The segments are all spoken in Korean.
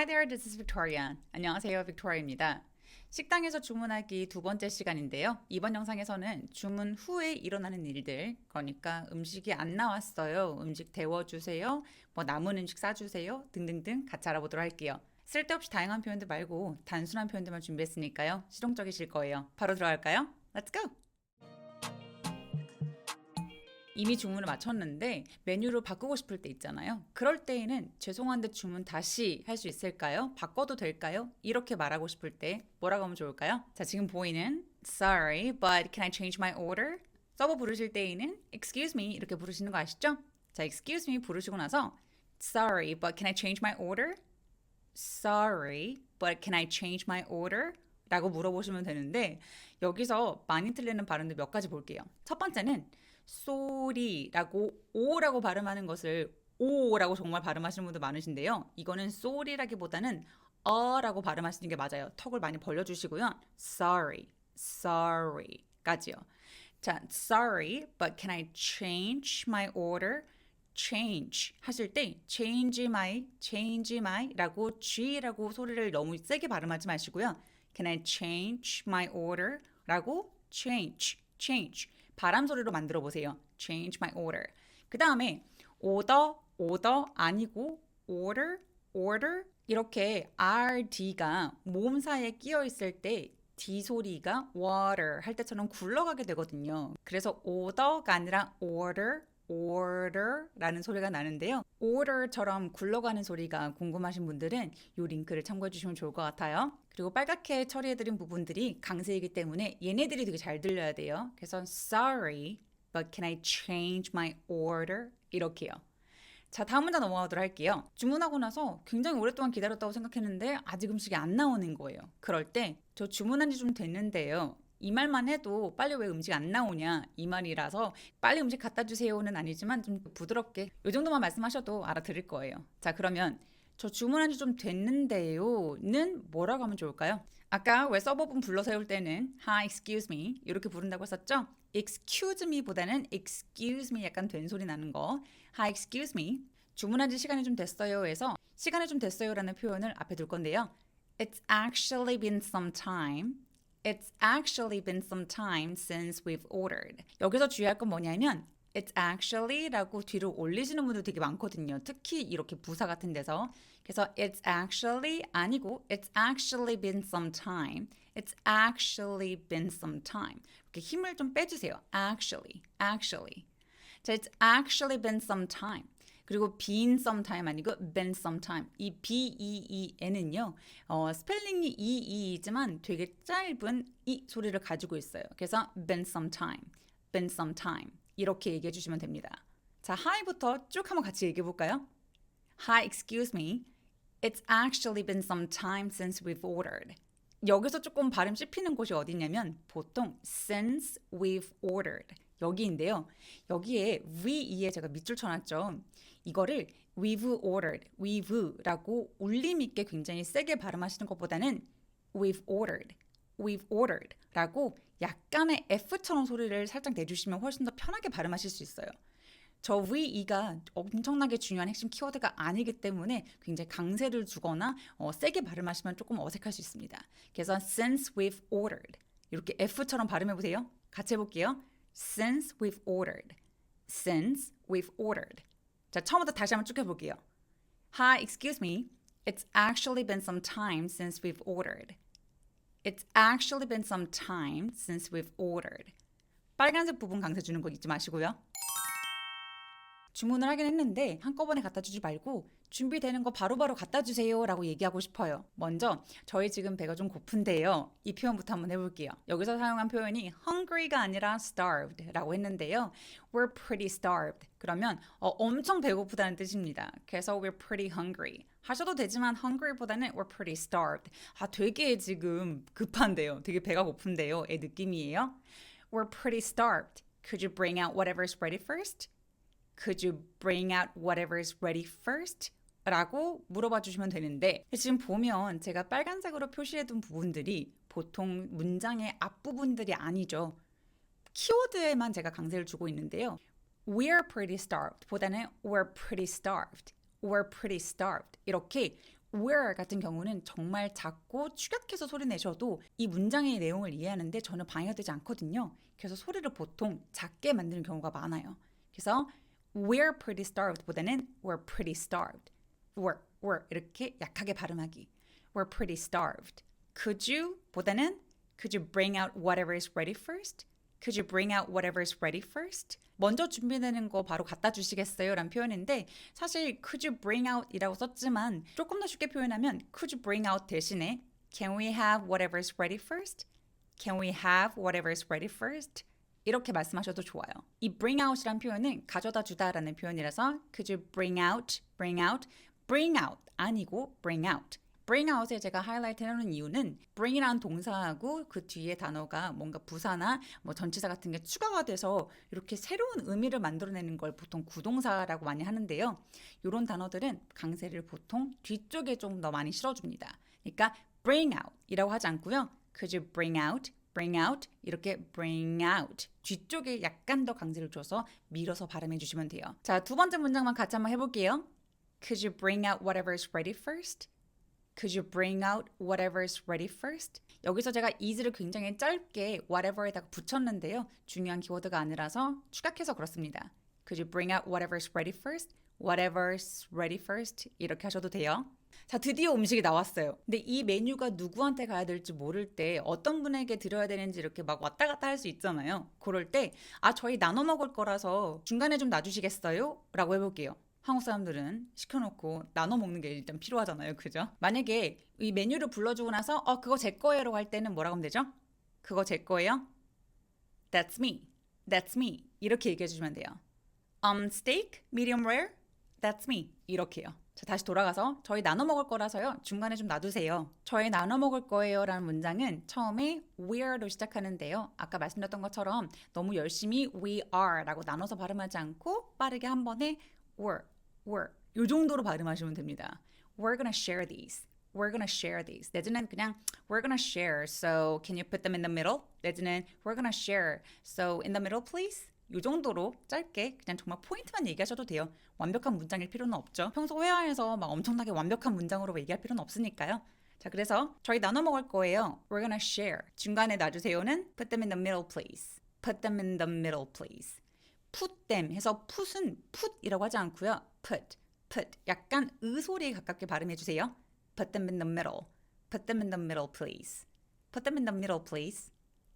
Hi there, this is Victoria. 안녕하세요, 빅토리아입니다. 식당에서 주문하기 두 번째 시간인데요. 이번 영상에서는 주문 후에 일어나는 일들, 그러니까 음식이 안 나왔어요, 음식 데워주세요, 뭐 남은 음식 싸주세요 등등등 같이 알아보도록 할게요. 쓸데없이 다양한 표현들 말고 단순한 표현들만 준비했으니까요. 실용적이실 거예요. 바로 들어갈까요? Let's go! 이미 주문을 마쳤는데 메뉴를 바꾸고 싶을 때 있잖아요. 그럴 때에는 죄송한데 주문 다시 할 수 있을까요? 바꿔도 될까요? 이렇게 말하고 싶을 때 뭐라고 하면 좋을까요? 자, 지금 보이는 Sorry, but can I change my order? 서버 부르실 때에는 Excuse me 이렇게 부르시는 거 아시죠? 자, Excuse me 부르시고 나서 Sorry, but can I change my order? Sorry, but can I change my order? 라고 물어보시면 되는데 여기서 많이 틀리는 발음들 몇 가지 볼게요. 첫 번째는 쏘리라고 오라고 발음하는 것을 오라고 정말 발음하시는 분들 많으신데요. 이거는 쏘리라기보다는 어라고 발음하시는 게 맞아요. 턱을 많이 벌려주시고요. Sorry, sorry까지요. 자, sorry, but can I change my order? change 하실 때 change my, change my라고 g라고 소리를 너무 세게 발음하지 마시고요. Can I change my order? 라고 change, change 바람 소리로 만들어 보세요. change my order. 그 다음에 order, order 아니고 order, order 이렇게 rd가 모음사에 끼어 있을 때 D 소리가 water 할 때처럼 굴러가게 되거든요. 그래서 order가 아니라 order, order라는 소리가 나는데요. order처럼 굴러가는 소리가 궁금하신 분들은 이 링크를 참고해 주시면 좋을 것 같아요. 그리고 빨갛게 처리해 드린 부분들이 강세이기 때문에 얘네들이 되게 잘 들려야 돼요. 그래서 sorry, but can I change my order? 이렇게요. 자, 다음 문제 넘어가도록 할게요. 주문하고 나서 굉장히 오랫동안 기다렸다고 생각했는데 아직 음식이 안 나오는 거예요. 그럴 때 저 주문한 지 좀 됐는데요. 이 말만 해도 빨리 왜 음식 안 나오냐 이 말이라서 빨리 음식 갖다 주세요는 아니지만 좀 부드럽게 이 정도만 말씀하셔도 알아들을 거예요. 자 그러면 저 주문한 지 좀 됐는데요는 뭐라고 하면 좋을까요? 아까 왜 서버분 불러 세울 때는 Hi, excuse me 이렇게 부른다고 했었죠? Excuse me보다는 Excuse me 약간 된 소리 나는 거 Hi, excuse me 주문한 지 시간이 좀 됐어요에서 시간이 좀 됐어요라는 표현을 앞에 둘 건데요. It's actually been some time. It's actually been some time since we've ordered. 여기서 주의할 건 뭐냐면 It's actually라고 뒤로 올리시는 분들 되게 많거든요. 특히 이렇게 부사 같은 데서. 그래서 it's actually 아니고 it's actually been some time. It's actually been some time. 이렇게 힘을 좀 빼주세요. Actually, actually. 자, it's actually been some time. 그리고 been some time 아니고 been some time. 이 b e e n은요. 어, 스펠링이 e e이지만 되게 짧은 이 소리를 가지고 있어요. 그래서 been some time. been some time. 이렇게 얘기해 주시면 됩니다. 자, hi부터 쭉 한번 같이 얘기해 볼까요? Hi, excuse me. It's actually been some time since we've ordered. 여기서 조금 발음 씹히는 곳이 어디냐면 보통 since we've ordered 여기인데요. 여기에 we에 제가 밑줄 쳐놨죠. 이거를 we've ordered, we've라고 울림 있게 굉장히 세게 발음하시는 것보다는 we've ordered, we've ordered라고 약간의 F처럼 소리를 살짝 내주시면 훨씬 더 편하게 발음하실 수 있어요. 저 we가 엄청나게 중요한 핵심 키워드가 아니기 때문에 굉장히 강세를 주거나 어, 세게 발음하시면 조금 어색할 수 있습니다. 그래서 since we've ordered 이렇게 F처럼 발음해 보세요. 같이 해볼게요. Since we've ordered, since we've ordered. 자 처음부터 다시 한번 쭉 해볼게요. Hi, excuse me. It's actually been some time since we've ordered. It's actually been some time since we've ordered. 빨간색 부분 강세 주는 거 잊지 마시고요. 주문을 하긴 했는데 한꺼번에 갖다 주지 말고 준비되는 거 바로 바로 갖다 주세요 라고 얘기하고 싶어요. 먼저 저희 지금 배가 좀 고픈데요. 이 표현부터 한번 해볼게요. 여기서 사용한 표현이 hungry가 아니라 starved 라고 했는데요. We're pretty starved. 그러면 어, 엄청 배고프다는 뜻입니다. 그래서 we're pretty hungry. 하셔도 되지만 hungry보다는 we're pretty starved. 아 되게 지금 급한데요. 되게 배가 고픈데요. 의 느낌이에요. We're pretty starved. Could you bring out whatever's ready first? Could you bring out whatever's ready first? 라고 물어봐 주시면 되는데 지금 보면 제가 빨간색으로 표시해 둔 부분들이 보통 문장의 앞부분들이 아니죠. 키워드에만 제가 강세를 주고 있는데요. We're pretty starved 보다는 We're pretty starved. We're pretty starved. 이렇게 where 같은 경우는 정말 작고 축약해서 소리 내셔도 이 문장의 내용을 이해하는데 전혀 방해가 되지 않거든요. 그래서 소리를 보통 작게 만드는 경우가 많아요. 그래서 we're pretty starved 보다는 we're pretty starved. We're, we're 이렇게 약하게 발음하기. we're pretty starved. could you 보다는 could you bring out whatever is ready first? Could you bring out whatever is ready first? 먼저 준비되는 거 바로 갖다 주시겠어요? 라는 표현인데 사실 could you bring out 이라고 썼지만 조금 더 쉽게 표현하면 could you bring out 대신에 can we have whatever is ready first? Can we have whatever is ready first? 이렇게 말씀하셔도 좋아요. 이 bring out이란 표현은 가져다 주다라는 표현이라서 could you bring out, bring out, bring out 아니고 bring out. bring out에 제가 하이라이트 해놓은 이유는 bring이라는 동사하고 그 뒤에 단어가 뭔가 부사나 뭐 전치사 같은 게 추가가 돼서 이렇게 새로운 의미를 만들어내는 걸 보통 구동사라고 많이 하는데요. 이런 단어들은 강세를 보통 뒤쪽에 좀 더 많이 실어줍니다. 그러니까 bring out 이라고 하지 않고요. Could you bring out, bring out 이렇게 bring out 뒤쪽에 약간 더 강세를 줘서 밀어서 발음해 주시면 돼요. 자, 두 번째 문장만 같이 한번 해볼게요. Could you bring out whatever is ready first? Could you bring out whatever is ready first? 여기서 제가 is를 굉장히 짧게 whatever에다가 붙였는데요. 중요한 키워드가 아니라서 추각해서 그렇습니다. Could you bring out whatever is ready first? Whatever's ready first? 이렇게 하셔도 돼요. 자, 드디어 음식이 나왔어요. 근데 이 메뉴가 누구한테 가야 될지 모를 때 어떤 분에게 드려야 되는지 이렇게 막 왔다 갔다 할 수 있잖아요. 그럴 때, 아, 저희 나눠 먹을 거라서 중간에 좀 놔주시겠어요? 라고 해볼게요. 한국 사람들은 시켜놓고 나눠 먹는 게 일단 필요하잖아요. 그죠? 만약에 이 메뉴를 불러주고 나서 어 그거 제 거예요라고 할 때는 뭐라고 하면 되죠? 그거 제 거예요? That's me. That's me. 이렇게 얘기해 주시면 돼요. Um, steak, medium rare? That's me. 이렇게요. 자, 다시 돌아가서 저희 나눠 먹을 거라서요. 중간에 좀 놔두세요. 저희 나눠 먹을 거예요 라는 문장은 처음에 we're로 시작하는데요. 아까 말씀드렸던 것처럼 너무 열심히 we are라고 나눠서 발음하지 않고 빠르게 한 번에 were, were 요 정도로 발음하시면 됩니다. We're gonna share these. We're gonna share these. 내지는 그냥 we're gonna share. So can you put them in the middle? 내지는 we're gonna share. So in the middle, please. 요 정도로 짧게 그냥 정말 포인트만 얘기하셔도 돼요. 완벽한 문장일 필요는 없죠. 평소 회화에서 막 엄청나게 완벽한 문장으로 얘기할 필요는 없으니까요. 자, 그래서 저희 나눠 먹을 거예요. We're gonna share. 중간에 놔주세요는 put them in the middle, please. Put them in the middle, please. Them 해서 put은 put이라고 하지 않고요. put, put 약간 의 소리에 가깝게 발음해 주세요. put them in the middle. put them in the middle please. put them in the middle please.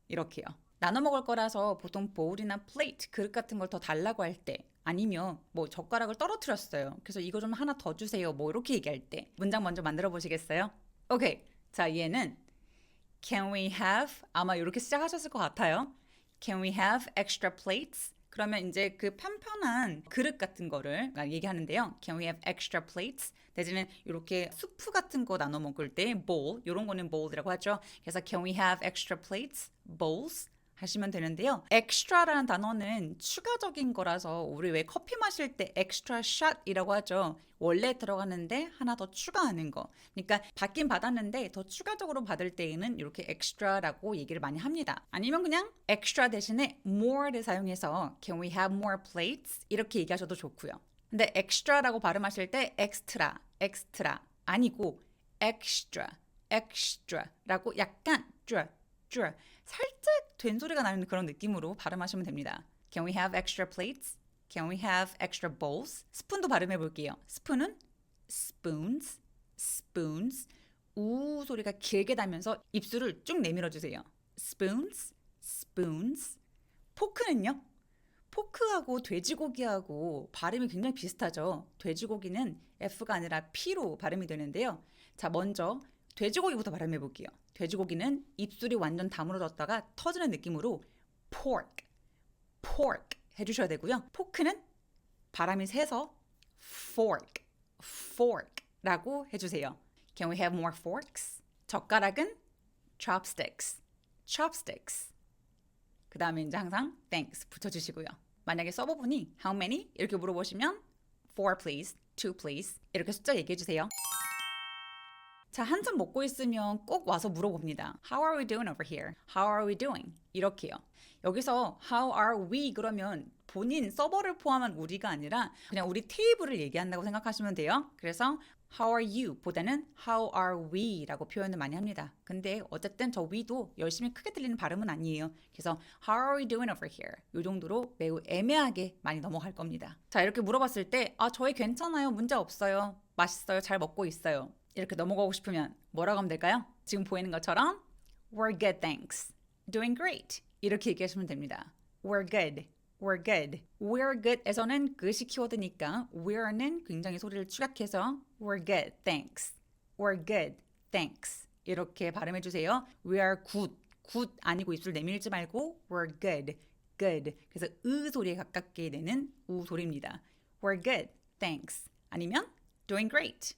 이렇게요. 나눠 먹을 거라서 보통 보울이나 플레이트 그릇 같은 걸 더 달라고 할 때 아니면 뭐 젓가락을 떨어뜨렸어요. 그래서 이거 좀 하나 더 주세요. 뭐 이렇게 얘기할 때 문장 먼저 만들어 보시겠어요? 오케이. 자, 얘는 Can we have 아마 이렇게 시작하셨을 것 같아요. Can we have extra plates? 그러면 이제 그 편편한 그릇 같은 거를 얘기하는데요. Can we have extra plates? 내지는 이렇게 수프 같은 거 나눠 먹을 때 bowl, 이런 거는 bowl이라고 하죠. 그래서 can we have extra plates? bowls? 하시면 되는데요. extra라는 단어는 추가적인 거라서 우리 왜 커피 마실 때 extra shot이라고 하죠. 원래 들어가는데 하나 더 추가하는 거. 그러니까 받긴 받았는데 더 추가적으로 받을 때에는 이렇게 extra라고 얘기를 많이 합니다. 아니면 그냥 extra 대신에 more를 사용해서 can we have more plates? 이렇게 얘기하셔도 좋고요. 근데 extra라고 발음하실 때 extra, extra 아니고 extra, extra라고 약간 쭈, 쭈 살짝 된 소리가 나는 그런 느낌으로 발음하시면 됩니다. Can we have extra plates? Can we have extra bowls? 스푼도 발음해 볼게요. 스푼은 spoons, spoons. 우 소리가 길게 나면서 입술을 쭉 내밀어 주세요. spoons, spoons. 포크는요? 포크하고 돼지고기하고 발음이 굉장히 비슷하죠. 돼지고기는 F가 아니라 P로 발음이 되는데요. 자, 먼저 돼지고기부터 발음해 볼게요. 돼지고기는 입술이 완전 다물어졌다가 터지는 느낌으로 pork, pork 해주셔야 되고요. 포크는 바람이 새서 fork, fork라고 해주세요. Can we have more forks? 젓가락은 chopsticks, chopsticks. 그 다음에 이제 항상 thanks 붙여주시고요. 만약에 서버분이 how many 이렇게 물어보시면 four please, two please 이렇게 숫자 얘기해 주세요. 자, 한참 먹고 있으면 꼭 와서 물어봅니다. How are we doing over here? How are we doing? 이렇게요. 여기서 how are we 그러면 본인 서버를 포함한 우리가 아니라 그냥 우리 테이블을 얘기한다고 생각하시면 돼요. 그래서 How are you? 보다는 How are we? 라고 표현을 많이 합니다. 근데 어쨌든 저 we도 열심히 크게 들리는 발음은 아니에요. 그래서 How are we doing over here? 이 정도로 매우 애매하게 많이 넘어갈 겁니다. 자, 이렇게 물어봤을 때, 아, 저희 괜찮아요. 문제 없어요. 맛있어요. 잘 먹고 있어요. 이렇게 넘어가고 싶으면 뭐라고 하면 될까요? 지금 보이는 것처럼 We're good, thanks. Doing great. 이렇게 얘기하시면 됩니다. We're good. We're good. We're good에서는 그것이 키워드니까 we're는 굉장히 소리를 축약해서 We're good, thanks. We're good, thanks. 이렇게 발음해 주세요. We are good. good 아니고 입술 내밀지 말고 We're good, good. 그래서 으 소리에 가깝게 내는 우 소리입니다. We're good, thanks. 아니면 Doing great.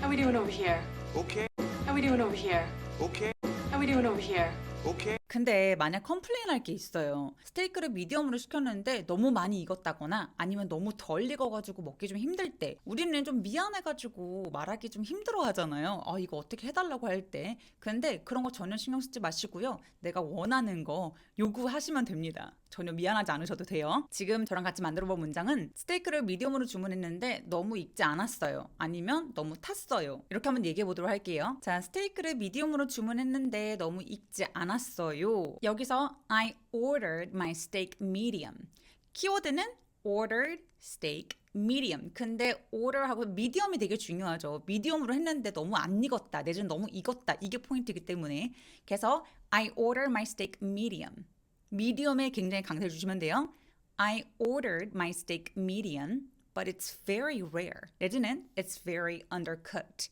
How we doing over here? Okay, How we doing over here? okay, How we doing over here? okay. 근데 만약 컴플레인 할 게 있어요. 스테이크를 미디엄으로 시켰는데 너무 많이 익었다거나 아니면 너무 덜 익어가지고 먹기 좀 힘들 때 우리는 좀 미안해가지고 말하기 좀 힘들어 하잖아요. 아, 이거 어떻게 해달라고 할 때. 근데 그런 거 전혀 신경 쓰지 마시고요. 내가 원하는 거 요구하시면 됩니다. 전혀 미안하지 않으셔도 돼요. 지금 저랑 같이 만들어 본 문장은 스테이크를 미디엄으로 주문했는데 너무 익지 않았어요. 아니면 너무 탔어요. 이렇게 한번 얘기해 보도록 할게요. 자, 스테이크를 미디엄으로 주문했는데 너무 익지 않았어요. 여기서 I ordered my steak medium. 키워드는 ordered steak medium. 근데 order하고 medium이 되게 중요하죠. medium으로 했는데 너무 안 익었다. 내지는 너무 익었다. 이게 포인트이기 때문에. 그래서 I ordered my steak medium. medium에 굉장히 강세를 주시면 돼요. I ordered my steak medium, but it's very rare. 내지는 it's very undercooked.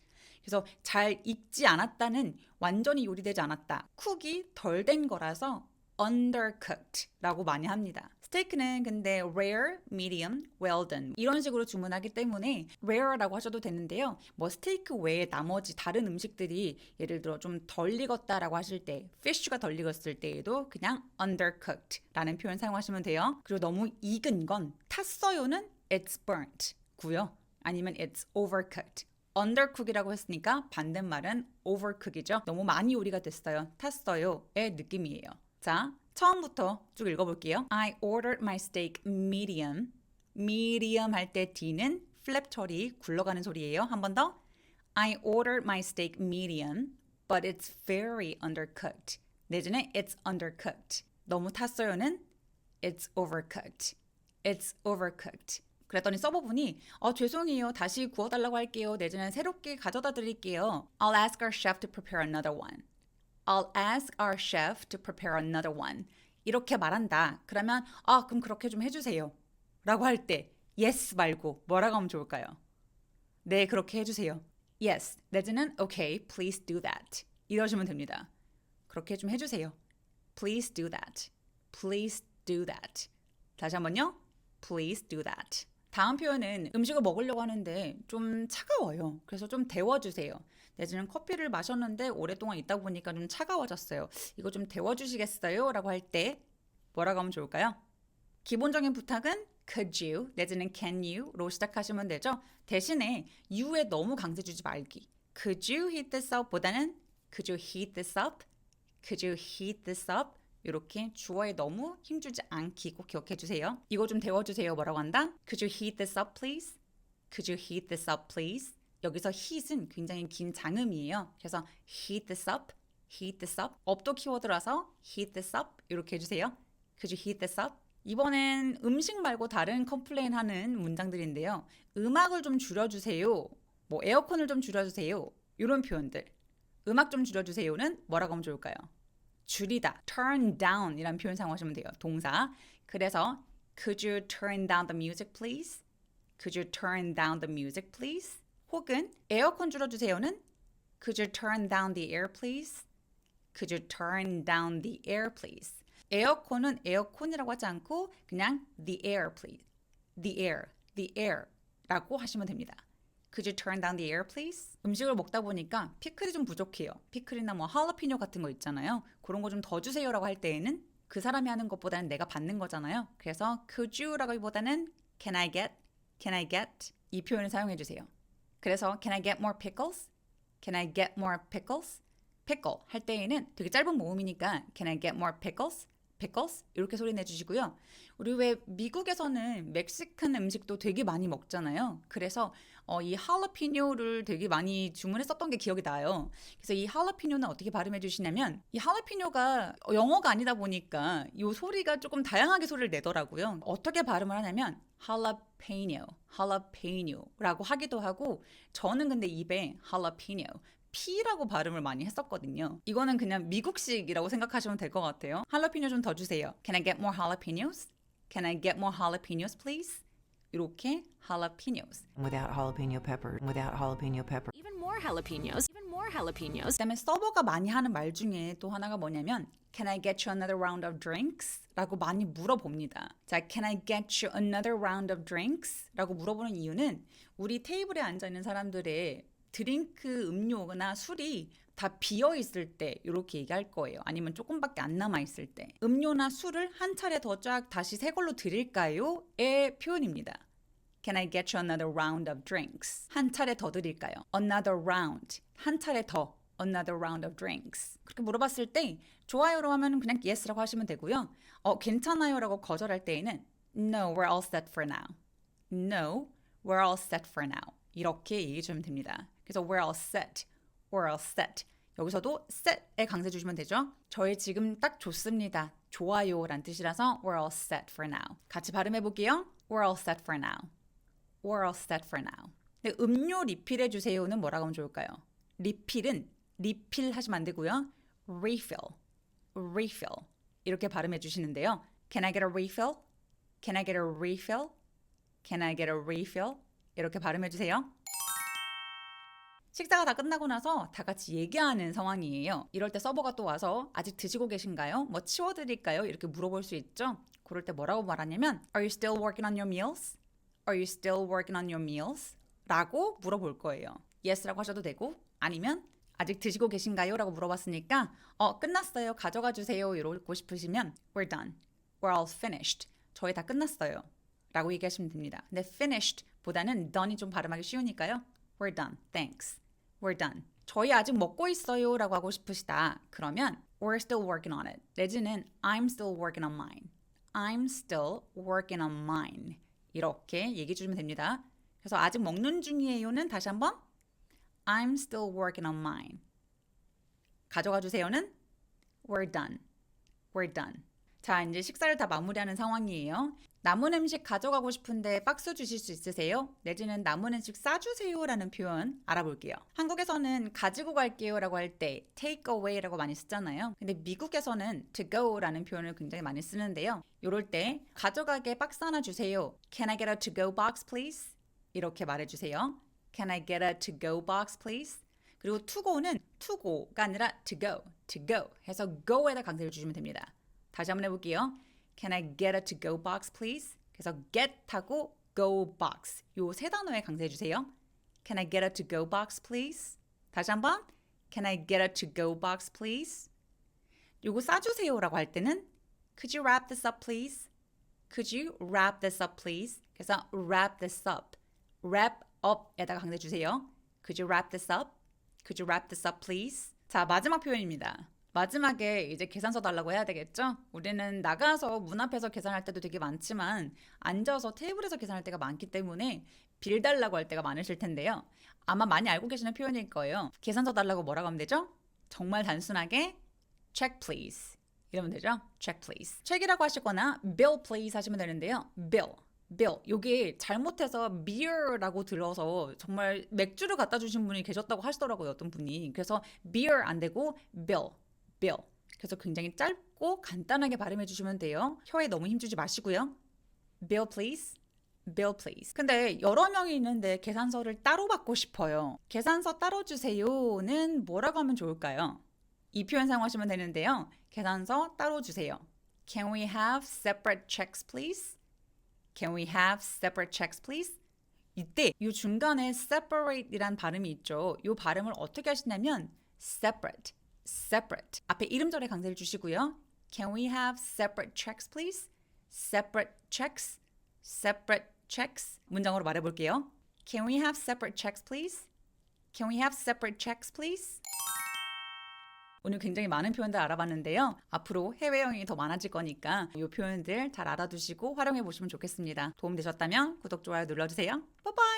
그래서 잘 익지 않았다는 완전히 요리되지 않았다. 쿡이 덜 된 거라서 undercooked라고 많이 합니다. 스테이크는 근데 rare, medium, well done 이런 식으로 주문하기 때문에 rare라고 하셔도 되는데요. 뭐 스테이크 외에 나머지 다른 음식들이 예를 들어 좀 덜 익었다라고 하실 때, fish가 덜 익었을 때에도 그냥 undercooked라는 표현 사용하시면 돼요. 그리고 너무 익은 건 탔어요는 it's burnt 고요. 아니면 it's overcooked. Undercook이라고 했으니까 반대말은 overcook이죠. 너무 많이 요리가 됐어요. 탔어요의 느낌이에요. 자, 처음부터 쭉 읽어볼게요. I ordered my steak medium. medium 할 때 D는 플랩 처리 굴러가는 소리예요. 한 번 더. I ordered my steak medium, but it's very undercooked. 내지는 it's undercooked. 너무 탔어요는 it's overcooked. It's overcooked. 그랬더니 서버분이 어 죄송해요 다시 구워달라고 할게요 내지는 새롭게 가져다 드릴게요 I'll ask our chef to prepare another one I'll ask our chef to prepare another one 이렇게 말한다 그러면 아 그럼 그렇게 좀 해주세요 라고 할 때 yes 말고 뭐라고 하면 좋을까요 네 그렇게 해주세요 yes 내지는 okay please do that 이러시면 됩니다 그렇게 좀 해주세요 please do that please do that 다시 한번요 please do that 다음 표현은 음식을 먹으려고 하는데 좀 차가워요. 그래서 좀 데워주세요. 내지는 커피를 마셨는데 오랫동안 있다 보니까 좀 차가워졌어요. 이거 좀 데워주시겠어요? 라고 할 때 뭐라고 하면 좋을까요? 기본적인 부탁은 could you 내지는 can you로 시작하시면 되죠. 대신에 you에 너무 강세 주지 말기. could you heat this up 보다는 could you heat this up? could you heat this up? 이렇게 주어에 너무 힘주지 않기 꼭 기억해 주세요. 이거 좀 데워주세요. 뭐라고 한다? Could you heat this up, please? Could you heat this up, please? 여기서 heat은 굉장히 긴 장음이에요. 그래서 heat this up, heat this up. up도 키워드라서 heat this up 이렇게 해주세요. Could you heat this up? 이번엔 음식 말고 다른 컴플레인 하는 문장들인데요. 음악을 좀 줄여주세요. 뭐 에어컨을 좀 줄여주세요. 이런 표현들. 음악 좀 줄여주세요는 뭐라고 하면 좋을까요? 줄이다, turn down 이란 표현 사용하시면 돼요. 동사. 그래서 could you turn down the music please? Could you turn down the music please? 혹은 에어컨 줄여주세요는 could you turn down the air please? Could you turn down the air please? 에어컨은 에어컨이라고 하지 않고 그냥 the air please. the air, the air라고 하시면 됩니다. Could you turn down the air, please? 음식을 먹다 보니까 피클이 좀 부족해요. 피클이나 뭐 할라피뇨 같은 거 있잖아요. 그런 거 좀 더 주세요라고 할 때에는 그 사람이 하는 것보다는 내가 받는 거잖아요. 그래서 could you라고보다는 can I get, can I get 이 표현을 사용해 주세요. 그래서 can I get more pickles? Can I get more pickles? pickle 할 때에는 되게 짧은 모음이니까 can I get more pickles? pickles 이렇게 소리 내주시고요. 우리 왜 미국에서는 멕시칸 음식도 되게 많이 먹잖아요. 그래서 어, 이 할라피뇨를 되게 많이 주문했었던 게 기억이 나요. 그래서 이 할라피뇨는 어떻게 발음해 주시냐면 이 할라피뇨가 영어가 아니다 보니까 이 소리가 조금 다양하게 소리를 내더라고요. 어떻게 발음을 하냐면 jalapeno, jalapeno라고 하기도 하고 저는 근데 입에 jalapeno P라고 발음을 많이 했었거든요. 이거는 그냥 미국식이라고 생각하시면 될 것 같아요. 할라피뇨 좀 더 주세요. Can I get more jalapenos? Can I get more jalapenos, please? 이렇게 jalapenos. without jalapeno pepper, without jalapeno pepper. Even more jalapenos. Even more jalapenos. 그다음에 서버가 많이 하는 말 중에 또 하나가 뭐냐면 Can I get you another round of drinks? 라고 많이 물어봅니다. 자, Can I get you another round of drinks? 라고 물어보는 이유는 우리 테이블에 앉아 있는 사람들의 드링크 음료나 술이 다 비어 있을 때 이렇게 얘기할 거예요. 아니면 조금밖에 안 남아 있을 때 음료나 술을 한 차례 더 쫙 다시 새 걸로 드릴까요?의 표현입니다. Can I get you another round of drinks? 한 차례 더 드릴까요? Another round. 한 차례 더. Another round of drinks. 그렇게 물어봤을 때 좋아요로 하면 그냥 yes라고 하시면 되고요. 어, 괜찮아요라고 거절할 때에는 No, we're all set for now. No, we're all set for now. 이렇게 얘기해 주면 됩니다. 그래서 we're all set. We're all set. 여기서도 set에 강세 주시면 되죠. 저희 지금 딱 좋습니다. 좋아요 란 뜻이라서 we're all set for now. 같이 발음해 볼게요. We're all set for now. We're all set for now. 근데 음료 리필해 주세요는 뭐라고 하면 좋을까요? 리필은 리필 하시면 안 되고요. refill, refill 이렇게 발음해 주시는데요. Can I get a refill? Can I get a refill? Can I get a refill? 이렇게 발음해 주세요. 식사가 다 끝나고 나서 다 같이 얘기하는 상황이에요. 이럴 때 서버가 또 와서 아직 드시고 계신가요? 뭐 치워드릴까요? 이렇게 물어볼 수 있죠. 그럴 때 뭐라고 말하냐면 Are you still working on your meals? Are you still working on your meals? 라고 물어볼 거예요. Yes라고 하셔도 되고 아니면 아직 드시고 계신가요? 라고 물어봤으니까 어 끝났어요. 가져가 주세요. 이러고 싶으시면 We're done. We're all finished. 저희 다 끝났어요. 라고 얘기하시면 됩니다. 근데 finished 보다는 done이 좀 발음하기 쉬우니까요. We're done. Thanks. We're done. 저희 아직 먹고 있어요 라고 하고 싶으시다. 그러면 We're still working on it. 내지는 I'm still working on mine. I'm still working on mine. 이렇게 얘기해 주시면 됩니다. 그래서 아직 먹는 중이에요는 다시 한번 I'm still working on mine. 가져가 주세요는 We're done. We're done. 자, 이제 식사를 다 마무리하는 상황이에요. 남은 음식 가져가고 싶은데 박스 주실 수 있으세요? 내지는 남은 음식 싸주세요라는 표현 알아볼게요. 한국에서는 가지고 갈게요라고 할 때 take away라고 많이 쓰잖아요. 근데 미국에서는 to go라는 표현을 굉장히 많이 쓰는데요. 이럴 때 가져가게 박스 하나 주세요. Can I get a to go box please? 이렇게 말해 주세요. Can I get a to go box please? 그리고 to go는 to go가 아니라 to go, to go 해서 go에다 강세를 주시면 됩니다. 다시 한번 해볼게요. Can I get a to go box please? 그래서 get하고 go box 요 세 단어에 강세해 주세요. Can I get a to go box please? 다시 한번 Can I get a to go box please? 요거 싸주세요라고 할 때는 Could you wrap this up please? Could you wrap this up please? 그래서 wrap this up, wrap up에다가 강세 주세요. Could you wrap this up? Could you wrap this up please? 자 마지막 표현입니다. 마지막에 이제 계산서 달라고 해야 되겠죠? 우리는 나가서 문 앞에서 계산할 때도 되게 많지만 앉아서 테이블에서 계산할 때가 많기 때문에 빌 달라고 할 때가 많으실 텐데요. 아마 많이 알고 계시는 표현일 거예요. 계산서 달라고 뭐라고 하면 되죠? 정말 단순하게 check please 이러면 되죠? check please. check이라고 하시거나 bill please 하시면 되는데요. bill bill 요게 잘못해서 beer라고 들어서 정말 맥주를 갖다 주신 분이 계셨다고 하시더라고요 어떤 분이 그래서 beer 안 되고 bill bill 그래서 굉장히 짧고 간단하게 발음해 주시면 돼요. 혀에 너무 힘주지 마시고요. bill please. bill please. 근데 여러 명이 있는데 계산서를 따로 받고 싶어요. 계산서 따로 주세요는 뭐라고 하면 좋을까요? 이 표현 사용하시면 되는데요. 계산서 따로 주세요. Can we have separate checks please? Can we have separate checks, please? 이때 이 중간에 separate이란 발음이 있죠. 이 발음을 어떻게 하시냐면 separate, separate 앞에 이름절에 강세를 주시고요. Can we have separate checks, please? Separate checks, separate checks 문장으로 말해볼게요. Can we have separate checks, please? Can we have separate checks, please? 오늘 굉장히 많은 표현들 알아봤는데요. 앞으로 해외 여행이 더 많아질 거니까 이 표현들 잘 알아두시고 활용해 보시면 좋겠습니다. 도움 되셨다면 구독, 좋아요 눌러주세요. 빠빠!